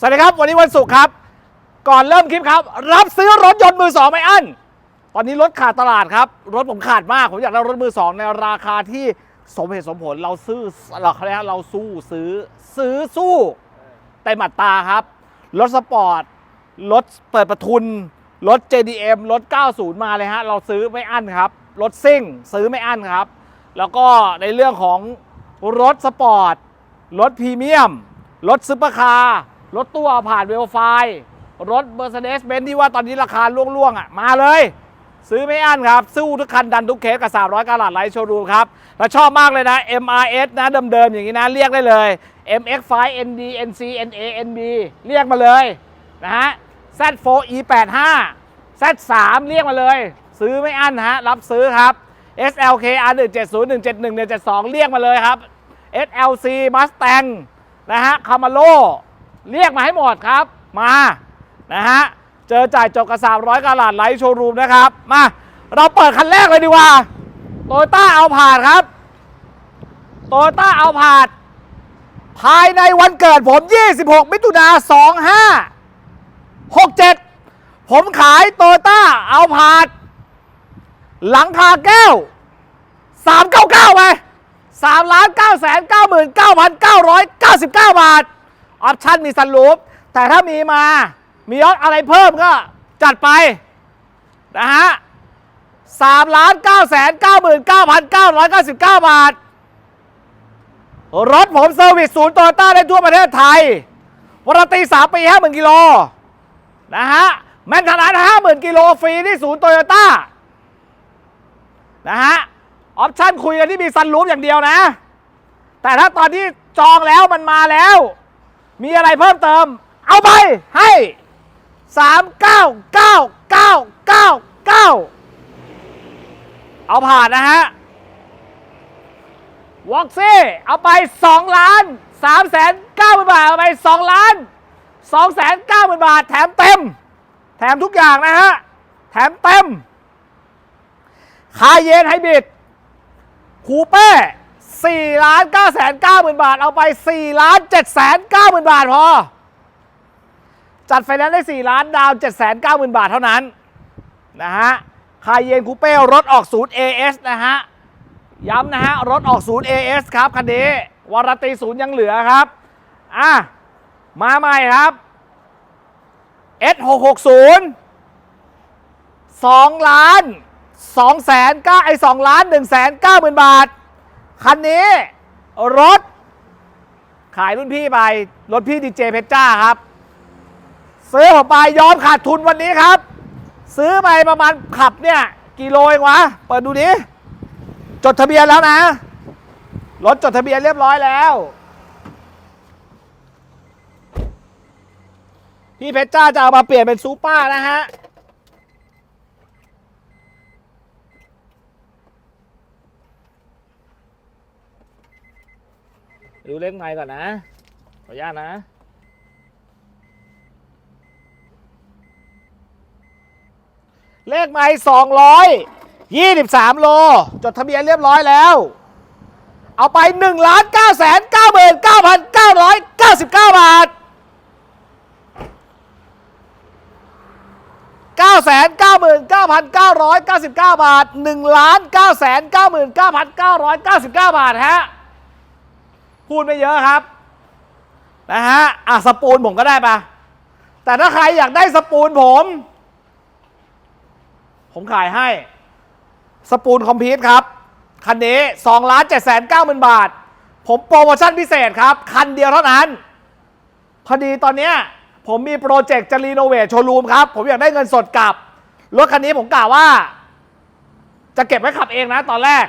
สวัสดีครับ วันนี้วันศุกร์ครับ ก่อนเริ่มคลิปครับ รับซื้อรถยนต์มือสองไม่อั้นตอนนี้รถขาดตลาดครับ รถผมขาดมาก ผมอยากได้รถมือสองในราคาที่สมเหตุสมผลเราซื้อเราเขาเรียกเราสู้ซื้อซื้อสู้เต็มอัตาครับ รถสปอร์ต รถเปิดประทุน รถ JDM รถ 90 มาเลยฮะ เราซื้อไม่อั้นครับ รถซิ่งซื้อไม่อั้นครับ แล้วก็ในเรื่องของรถสปอร์ต รถพรีเมียม รถซุปเปอร์คาร์ รถตู้ผ่านเวลไฟรถ Mercedes Benz ที่ว่าตอนนี้ราคาล่วงๆอะมาเลย ซื้อไม่อั้นครับ สู้ทุกคันดันทุกเคสกับ 300กาลัดไลท์โชว์รูมครับ แล้วชอบมากเลยนะ MRS นะเดิมๆอย่างนี้นะ เรียกได้เลย MX5 ND NC NA NB เรียกมาเลยนะฮะ Z4 E85 Z3 เรียกมาเลย ซื้อไม่อั้นฮะ รับซื้อครับ SLK R170 171 172 เรียกมาเลยครับ SLC Mustang นะฮะ Camaro เรียกมาให้หมดครับ มานะฮะเจอจ่ายจบกับ300กาลัดไลท์โชว์รูมนะครับ มา เราเปิดคันแรกเลยดีกว่าโตโยต้าเอาผ่านครับโตโยต้าเอาผ่านภายในวันเกิดผม 26 มิถุนา25 67 ผมขายโตโยต้าเอาผาดหลังคาแก้ว 399ไป3ล้าน9แสน99,999 บาท ออปชั่นมีสันลูปแต่ถ้ามีมา มียอดอะไรเพิ่มก็จัดไป นะฮะ3ล้าน9แสน99,999บเก้าบาท รถผมเซอร์วิสศูนย์โตโยต้าได้ทั่วประเทศไทยวารันตี3ปี50,000กิโล นะฮะ แมนทนาน50,000กิโลฟรีที่ศูนย์โตโยต้า นะฮะ ออปชั่นคุยกันที่มีซันรูฟอย่างเดียวนะ แต่ถ้าตอนที่จองแล้วมันมาแล้ว มีอะไรเพิ่มเติม เอาไปให้3 9 9 9 9 9เอาผ่านนะฮะวอกซี่เอาไป2ล้าน3แสน9หมื่นบาท เอาไป2ล้าน2แสน9หมื่นบาท แถมเต็ม แถมทุกอย่างนะฮะ แถมเต็มคาเยนไฮบริดคูเป้ 4ล้าน9แสน9หมื่นบาท เอาไป4ล้าน7แสน9หมื่นบาทพอ จัดไฟแนนซ์ได้ 4 ล้านดาว7แสน9หมื่นบาทเท่านั้น นะฮะคายเยนคูเป้รถออกศูนย์ AS นะฮะ ย้ำนะฮะ รถออกศูนย์ AS ครับคันนี้วารตีศูนย์ยังเหลือครับ อะ มาใหม่ครับ S660 2ล้าน2แสน9ไอ้2ล้าน1แสน9หมื่นบาท คันนี้รถ ขายรุ่นพี่ไป รถพี่ดีเจเพชรจ้าครับ ซื้อผมไปยอมขาดทุนวันนี้ครับ ซื้อไปประมาณขับเนี่ยกิโลเองวะ เปิดดูดิจดทะเบียนแล้วนะ รถจดทะเบียนเรียบร้อยแล้ว พี่เพชรจ้าจะเอามาเปลี่ยนเป็นซูเปอร์นะฮะ เลขไมค์ก่อนนะ ขออนุญาตนะเลขไมค์สองร้อยยี่สิบสามโล จดทะเบียนเรียบร้อยแล้ว เอาไปหนึ่งล้านเก้าแสนเก้าหมื่นเก้าพันเก้าร้อยเก้าสิบเก้าบาทเก้าแสนเก้าหมื่นเก้าพันเก้าร้อยเก้าสิบเก้าบาทหนึ่งล้านเก้าแสนเก้าหมื่นเก้าพันเก้าร้อยเก้าสิบเก้าบาทฮะ พูดไม่เยอะครับนะฮะอะสปูนผมก็ได้ปะแต่ถ้าใครอยากได้สปูนผม ผมขายให้ สปูนคอมพิวต์ครับ คันนี้2ล้าน7แสน9หมื่นบาท ผมโปรโมชั่นพิเศษครับ คันเดียวเท่านั้น พอดีตอนเนี้ยผมมีโปรเจกต์จะรีโนเวทโชว์รูมครับ ผมอยากได้เงินสดกลับ รถคันนี้ผมกล่าวว่า จะเก็บไว้ขับเองนะตอนแรก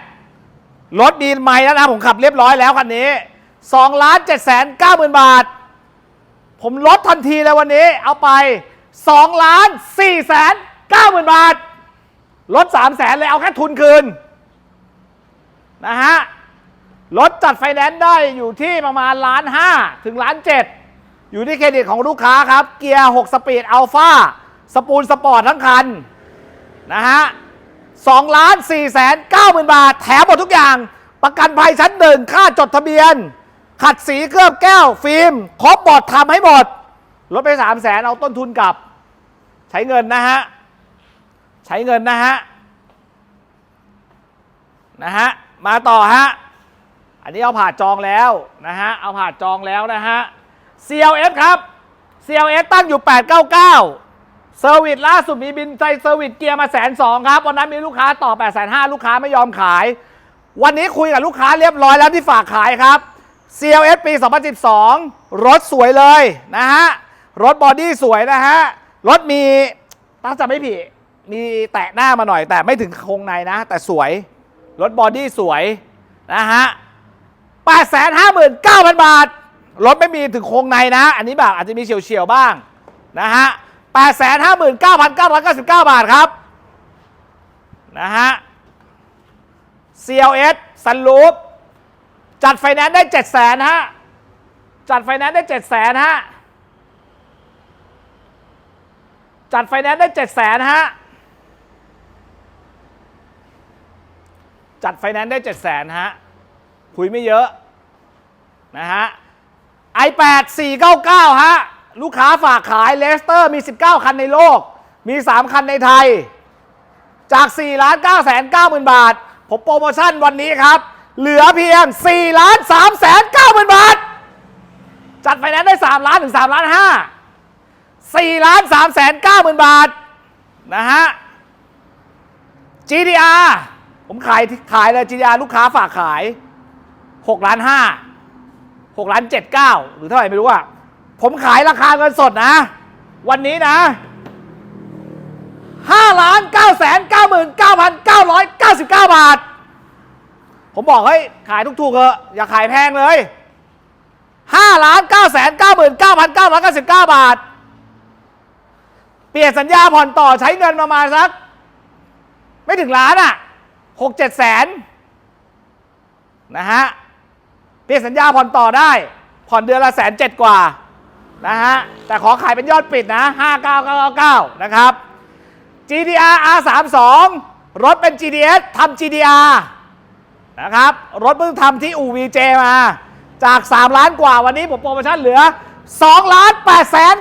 รถดีนไม่แล้วนะผมขับเรียบร้อยแล้วคันนี้ 2ล้าน7แสน9หมื่นบาท ผมลดทันทีเลยวันนี้ เอาไป2ล้าน4แสน9หมื่นบาท ลด3แสนเลยเอาแค่ทุนคืน นะฮะรถจัดไฟแนนซ์ได้อยู่ที่ประมาณล้านห้าถึงล้านเจ็ดอยู่ที่เครดิตของลูกค้าครับ เกียร์ 6 สปีดอัลฟาสปูนสปอร์ตทั้งคัน นะฮะ2ล้าน4แสน9หมื่นบาท แถมหมดทุกอย่าง ประกันภัยชั้นหนึ่งค่าจดทะเบียน ขัดสีเคลือบแก้ว ฟิล์มครบบอร์ดทำให้หมดลดไปสามแสนเอาต้นทุนกลับ ใช้เงินนะฮะ ใช้เงินนะฮะ นะฮะ มาต่อฮะ อันนี้เอาผ่าจองแล้วนะฮะ เอาผ่าจองแล้วนะฮะ CLS ครับ CLS ตั้งอยู่ 899 เซอร์วิสล่าสุดมีบินใจเซอร์วิสเกียร์มาแสนสองครับ วันนั้นมีลูกค้าต่อ8 5 0 0ลูกค้าไม่ยอมขาย วันนี้คุยกับลูกค้าเรียบร้อยแล้วที่ฝากขายครับ CLS ปี 2012 รถสวยเลยนะฮะ รถบอดี้สวยนะฮะ รถมีตั้งจะไม่ผิด มีแตะหน้ามาหน่อยแต่ไม่ถึงโครงในนะ แต่สวย รถบอดี้สวยนะฮะ 859,000 บาท รถไม่มีถึงโครงในนะ อันนี้แบบอาจจะมีเฉียวๆบ้างนะฮะ 859,999 บาทครับนะฮะ CLS ซันลูป จัดไฟแนนซ์ได้7 0 0 0 0ฮะ จัดไฟแนนซ์ได้7 0 0 0 0ฮะ จัดไฟแนนซ์ได้7 0 0 0 0ฮะ จัดไฟแนนซ์ได้7 0 0 0 0ฮะ คุยไม่เยอะนะฮะ i8 499 ฮะ ลูกค้าฝากขายเลสเตอร์มี 19 คันในโลก มี 3 คันในไทย จาก4ล้าน9แสน9หมื่นบาท ผมโปรโมชั่นวันนี้ครับ เหลือเพียง4ล้าน3แสน9หมื่นบาท จัดไฟแนนซ์ได้ 3 ล้านถึง3ล้าน5 4ล้าน3แสน9หมื่นบาท นะฮะ GDR ผมขายขายเลย GDR ลูกค้าฝากขาย 6 ล้าน 5 6 ล้าน 7 9 หรือเท่าไหร่ไม่รู้อะ ผมขายราคาเงินสดนะ วันนี้นะ5ล้าน9แสน9หมื่น9,999 บาท ผมบอกเฮ้ยขายถูกๆเถอะอย่าขายแพงเลย5ล้าน9แสน9หมื่น9,999บาท เปลี่ยนสัญญาผ่อนต่อใช้เงินประมาณสัก ไม่ถึงล้านอะ6 7แสนนะฮะ เปลี่ยนสัญญาผ่อนต่อได้ ผ่อนเดือนละแสนเจ็ดกว่านะฮะ แต่ขอขายเป็นยอดปิดนะ59999 นะครับ GDR R32 รถเป็น GDS ทำ GDR นะครับ รถเพิ่งทำที่อู่ VJ มา จาก 3 ล้านกว่าวันนี้ผมโปรโมชั่นเหลือ2ล้าน8แสน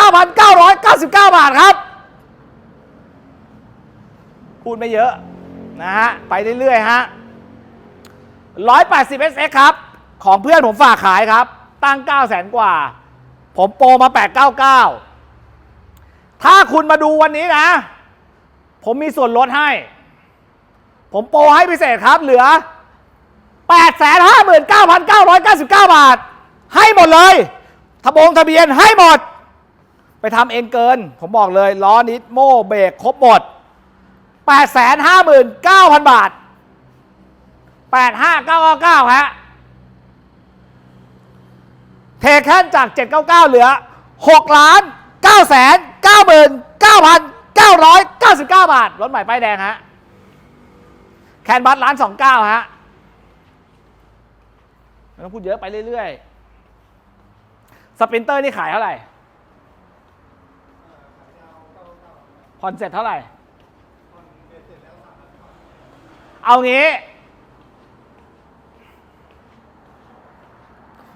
99,999 บาทครับ พูดไม่เยอะนะฮะ ไปเรื่อยๆฮะ180 SX ครับ ของเพื่อนผมฝากขายครับ ตั้ง9 0 0แสนกว่า ผมโปรมา 899 ถ้าคุณมาดูวันนี้นะ ผมมีส่วนลดให้ ผมโปรให้พิเศษครับเหลือ 859,999 บาท ให้หมดเลยทะบงทะเบียนให้หมด ไปทำเองเกิน ผมบอกเลย ล้อนิดโม่เบรกครบหมด 859,000 บาท 85999 ฮะ เทแคนจาก 799 เหลือ 6 ล้าน9แสน99,999 บาท รถใหม่ป้ายแดงฮะ แคนบัตล้าน29ฮะไม่ต้องพูดเยอะไปเรื่อยๆ สปรินเตอร์นี่ขายเท่าไหร่ ผ่อนเสร็จเท่าไหร่ เอางี้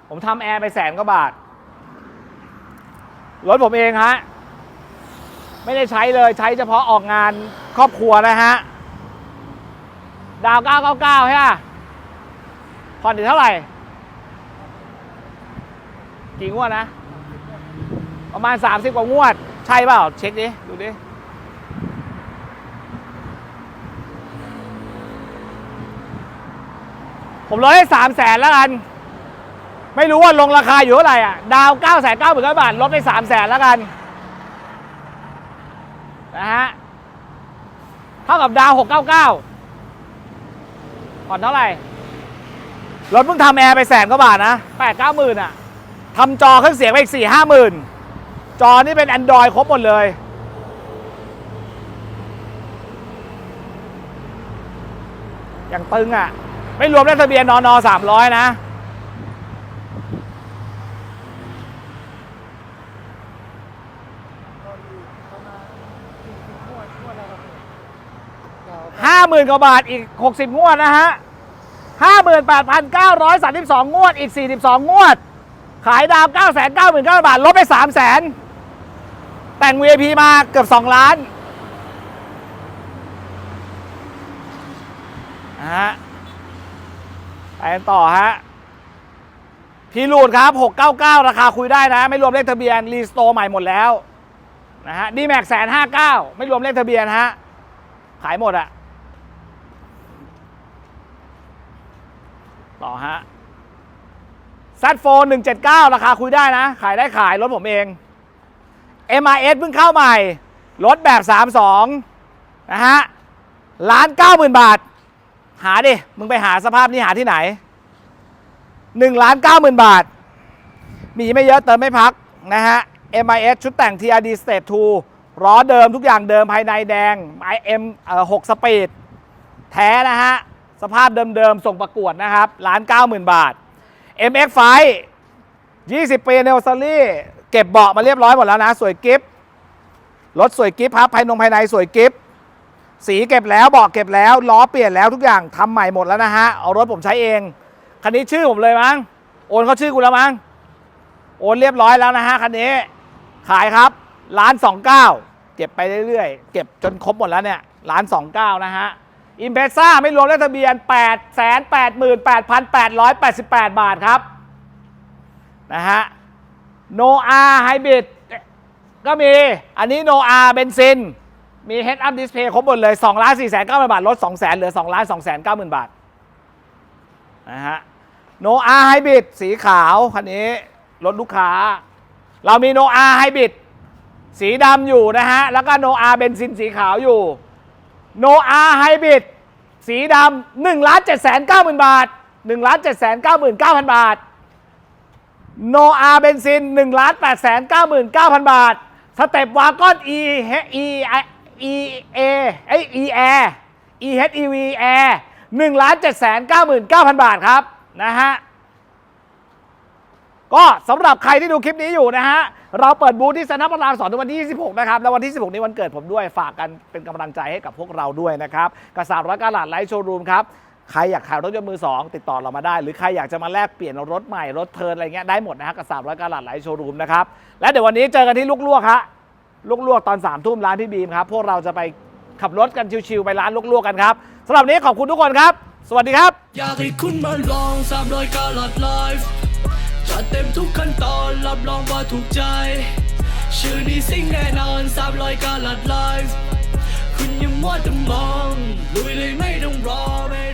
ผมทำแอร์ไปแสนกว่าบาท รถผมเองฮะ ไม่ได้ใช้เลยใช้เฉพาะออกงานครอบครัวนะฮะ ดาว 999 ใช่ไหมผ่อนถึงเท่าไหร่ กี่งวดนะ ประมาณ 30 กว่างวด ใช่เปล่า เช็คดิ ดูดิ ผมลดให้สามแสนแล้วกัน ไม่รู้ว่าลงราคาอยู่เท่าไหร่อะ ดาว9ก้าแสนเก้าหมื่นบาท ลดไปสามแสนแล้วกัน นะฮะ เท่ากับดาวหกเก้าเก้า ผ่อนเท่าไหร่ รถเพิ่งทำแอร์ไปแสนกว่าบาทนะแปดเก้าหมื่นอะ ทำจอเครื่องเสียงไปอีกสี่ห้าหมื่นจอนี่เป็น Android ครบหมดเลย อย่างตึงอะ ไม่รวมเลขทะเบียนนอนอสามร้อยนะ ห้าหมื่นกว่าบาทอีกหกสิบงวดนะฮะห้าหมื่นแปดพันเก้าร้อยสามสิบสองงวดอีกสี่สิบสองงวด ขายดาว9 9 9 0 0 0บาท ลดไป3 0 0 0 0 0แต่ง VIP มาเกือบ2ล้านนะฮะไปกันต่อฮะพีรูดครับ 699 ราคาคุยได้นะ ไม่รวมเลขทะเบียน รีสโตร์ใหม่หมดแล้วนะฮะดีแม็กแสนห้าเก้าไม่รวมเลขทะเบียนฮะ ขายหมดอะ ต่อฮะซัดโฟน179 ราคาคุยได้นะ ขายได้ขาย รถผมเอง MIS เพิ่งเข้าใหม่ รถแบบ 32 นะฮะล้านเก้าหมื่นบาท หาดิ มึงไปหาสภาพนี้หาที่ไหน1ล้านเก้าหมื่นบาท มีไม่เยอะเติมไม่พักนะฮะ MIS ชุดแต่ง TRD State 2ล้อเดิมทุกอย่างเดิมภายในแดง IM เอ่อ6สปีด แท้นะฮะ สภาพเดิมๆ ส่งประกวดนะครับล้านเก้าหมื่นบาท MX ไฟ20 ปีเนลซารี่เก็บเบาะมาเรียบร้อยหมดแล้วนะ สวยกิฟรถสวยกิฟครับภายนงภายในสวยกิฟสีเก็บแล้วเบาะเก็บแล้วล้อเปลี่ยนแล้วทุกอย่างทำใหม่หมดแล้วนะฮะเอารถผมใช้เอง คันนี้ชื่อผมเลยมั้งโอนเขาชื่อกูแล้วมั้งโอนเรียบร้อยแล้วนะฮะคันนี้ขายครับล้านสองเก้าเก็บไปเรื่อยๆ เก็บจนครบหมดแล้วเนี่ยล้านสองเก้านะฮะ อิมเพรสซ่าไม่รวมเลขทะเบียน 8 8 8 8 8 8 บาทครับนะฮะโนอาไฮบริดก็มี อันนี้โนอาเบนซิน มีเฮดอัพดิสเพย์ครบหมดเลย2ล้าน4แสน9หมื่นบาท ลด2แสนเหลือ2ล้าน2แสน9หมื่นบาทนะฮะโนอาไฮบริดสีขาวคันนี้รถลูกค้า เรามีโนอาไฮบริดสีดำอยู่นะฮะ แล้วก็โนอาเบนซินสีขาวอยู่ โนอาไฮบริดสีดำหนึ่งล้านเจ็ดแสนเก้าหมื่นบาทหนึ่งล้านเจ็ดแสนเก้าหมื่นเก้าพันบาทโนอาเบนซินหนึ่งล้านแปดแสนเก้าหมื่นเก้าพันบาท สเต็ปวากอน e e e a ไอ e air e h e v air หนึ่งล้านเจ็ดแสนเก้าหมื่นเก้าพันบาทครับนะฮะ ก็สำหรับใครที่ดูคลิปนี้อยู่นะฮะ เราเปิดบูธที่สนามพระรามสองถึงวันที่ 26 นะครับ แล้ววันที่ 16 นี้วันเกิดผมด้วยฝากกันเป็นกำลังใจให้กับพวกเราด้วยนะครับกระสาร้อยกาลาดไลท์โชว์รูมครับ ใครอยากขายรถยนต์มือ 2 ติดต่อเรามาได้ หรือใครอยากจะมาแลกเปลี่ยนรถใหม่รถเทิร์นอะไรเงี้ยได้หมดนะฮะกระสาร้อยกาลาดไลท์โชว์รูมนะครับและเดี๋ยววันนี้เจอกันที่ลูกลวกฮะลูกลวกตอน3ามทุ่มร้านพี่บีมครับพวกเราจะไปขับรถกันชิวๆไปร้านลูกลวกกันครับสำหรับวันนี้ขอบคุณทุกคนครับ สวัสดีครับ อยากให้คุณมาลองสามรอยกาลัดไลฟ์ จัดเต็มทุกขั้นตอนรับรองว่าถูกใจ ชื่อนี้สิ่งแน่นอนสามรอยกาลัดไลฟ์คุณยังมัวแต่มองลุยเลยไม่ต้องรอไม่